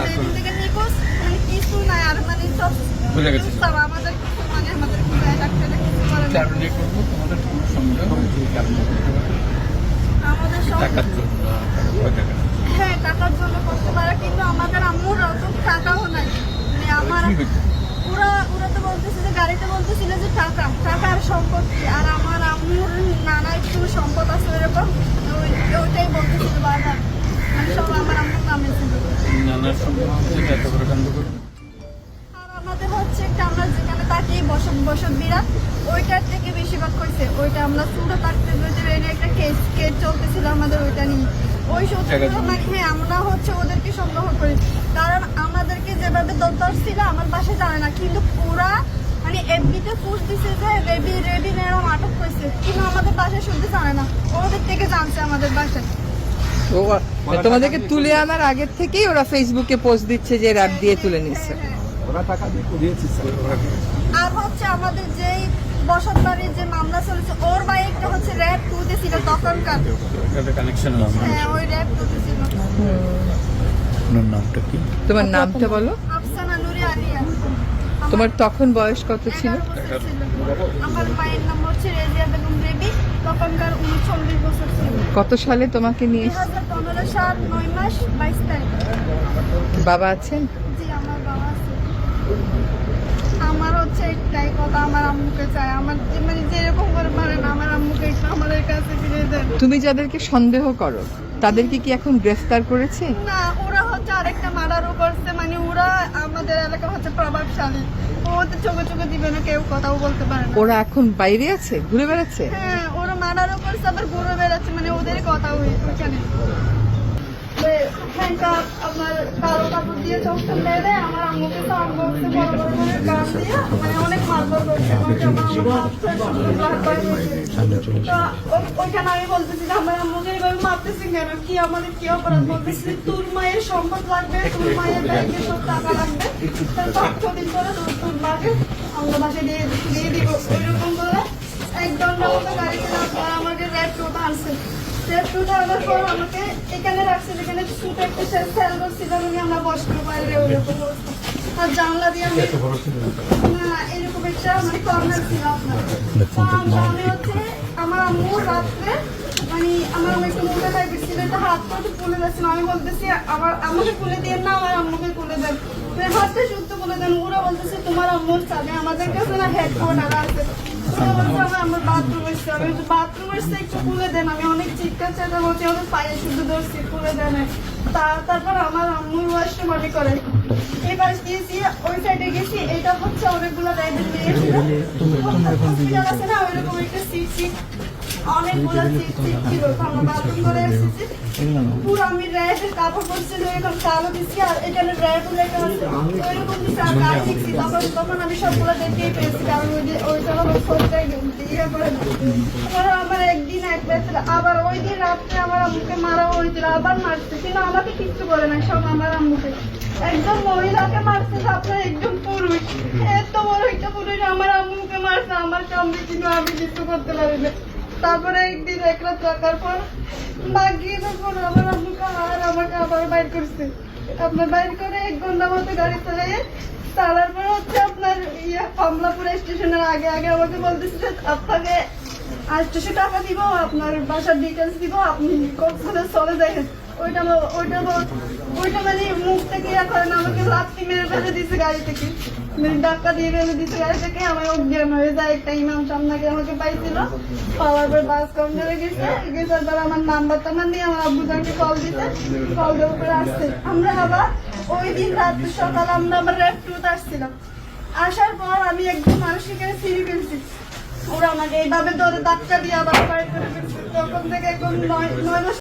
যেদিন থেকে নিখোঁজ মানে কিছু নাই আর মানে সব বুঝে গেছি। সব আমাদের কিছু মানে আমাদের খুঁজে রাখতে কিছু করে না। করব তোমাদের কোনো সন্দেহ যে কারণে করতে পারে আমাদের সব টাকার জন্য হ্যাঁ টাকার জন্য করতে পারে কিন্তু আমাদের আম্মুর অত টাকাও নাই মানে আমার ওরা ওরা তো বলতেছে যে গাড়িতে বলতেছিল যে টাকা টাকা সম্পত্তি আর আমার আম্মুর নানা একটু সম্পদ আছে এরকম ওই ওইটাই বলতেছিল বারবার মানে সব আমার আম্মুর নামে ছিল নানার সঙ্গে যেটা এত বড় কাণ্ড করবে আর আমাদের হচ্ছে একটা আমরা যেখানে থাকি বসত বসত বিরাট ওইটার থেকে বেশিরভাগ হয়েছে ওইটা আমরা চুড়ো থাকতে একটা কেস কেস চলতেছিল আমাদের ওইটা নিয়ে। ওই সত্যগুলো মানে হ্যাঁ আমরা হচ্ছে ওদেরকে সন্দেহ করি। কারণ আমাদেরকে যেভাবে দরকার ছিল আমার বাসায় জানে না কিন্তু ওরা মানে এফবিতে পোস্ট দিছে যে রেবি রেবি এরকম আটক করেছে। কিন্তু আমাদের বাসায় শুনতে জানে না। ওদের থেকে জানছে আমাদের বাসায়। তোমাদেরকে তুলে আনার আগের থেকেই ওরা ফেসবুকে পোস্ট দিচ্ছে যে র্যাপ দিয়ে তুলে নিচ্ছে। ওরা টাকা দিয়ে করিয়েছে আর হচ্ছে আমাদের যেই বসত বাড়ির যে মামলা চলছে ওর বাইকটা হচ্ছে র্যাব টুতে ছিল তখনকার কানেকশন আছে হ্যাঁ ওই র্যাব টুতে ছিল আপনার নামটা কি? তোমার নামটা বলো। আফসানা নুরি আলিয়া তোমার তখন বয়স কত ছিল। আমার মায়ের নাম হচ্ছে রেজিয়া বেগম তখনকার উনচল্লিশ বছর ছিল। কত সালে তোমাকে নিয়ে পনেরো সাল নয় মাস বাইশ তারিখ। বাবা আছেন? জি আমার বাবা আছে। আমার হচ্ছে একটাই কথা আমার আম্মুকে চাই। আমার মানে যেরকম করে পারেন আমার আম্মুকে একটু আমাদের কাছে ফিরে দেন। তুমি যাদেরকে সন্দেহ করো তাদেরকে কি এখন গ্রেফতার করেছে? না ওরা হচ্ছে আরেকটা মার্ডারও করছে। মানে ওরা আমাদের এলাকা হচ্ছে প্রভাবশালী। ওদের চোখে চোখে দিবে না কেউ কথাও বলতে পারে না। ওরা এখন বাইরে আছে? ঘুরে বেড়াচ্ছে? হ্যাঁ মার্ডারও করছে আবার ঘুরে বেড়াচ্ছে মানে ওদের কথা দিয়ে মানে ওইখানে আমি বলতেছি যে আমার আম্মুকে এইভাবে মারতেছি কেন? কি আমাদের কি অপরাধ বলতেছি? তোর মায়ের সম্পদ লাগবে, তোর মায়ের ব্যাংকে সব টাকা লাগবে। তার তোর মাকে আমরা বাসে দিয়ে দিয়ে দিব, ওইরকম করে রেড টোটা আনছে রেড টোটা আনার পর আমাকে এখানে রাখছে যেখানে ছোট একটা সেল করছিল উনি আমরা বসতে বাইরে ওইরকম। আর জানলা দিয়ে আমি না এরকম একটা মানে কর্নার আপনার আমি হচ্ছে আমার আম্মু রাত্রে মানে আমার আম্মু একটু মোটা টাইপের ছিল এটা হাত পা একটু ফুলে যাচ্ছিল আমি বলতেছি আমার আমাকে খুলে দিয়ে না আমার আম্মুকে খুলে দেন হাতটা শুদ্ধ খুলে দেন ওরা বলতেছে তোমার আম্মুর চাবি আমাদের কাছে না হেডফোন আর আছে তারপর আমার আম্মুর ওয়াশরুম আমি করে এবার গিয়েছি ওই সাইডে গেছি এটা হচ্ছে অনেকগুলো মেয়ে আছে না ওইরকম একটা সিট সিট ইয়ে। আমার একদিন এক আবার ওই দিন রাত্রে আমার আম্মুকে মারা হয়েছিল, আবার মারছে, কিন্তু আমাকে কিচ্ছু করে না সব আমার আম্মুকে। একজন মহিলাকে মারছে আপনার একজন পুরুষ। এত বড় একটা পুরুষ আমার আম্মুকে মারছে, আমার সামনে কিন্তু আমি কিছু করতে পারি না। তারপরে একদিন এক রাত থাকার পর বাকি তখন আমার আম্মুকে আর আমাকে আবার বাইর করছে। আপনার বাইর করে এক ঘণ্টা মতো গাড়ি চালিয়ে চালার পর হচ্ছে আপনার ইয়া কমলাপুর স্টেশনের আগে আগে আমাকে বলতেছে আপনাকে আটশোশো টাকা দিব, আপনার বাসার ডিটেলস দিব, আপনি কক্সবাজার চলে দেখেন ওইটা ওইটা ওইটা মানে মুখ থেকে আমাকে মেরে গাড়ি থেকে। মানে দিয়ে গাড়ি থেকে। আমার একটা আমাকে পাওয়ার পর বাস গেছে। আমার নিয়ে আমার আব্বু তাকে দিতে কল আমরা আবার ওই দিন আমরা আবার আসছিলাম। আসার পর আমি একদম মানুষকে সিঁড়ি ফেলছি। ওরা আমাকে এইভাবে ধরে ধাক্কা দিয়ে আবার তখন থেকে এখন নয় নয়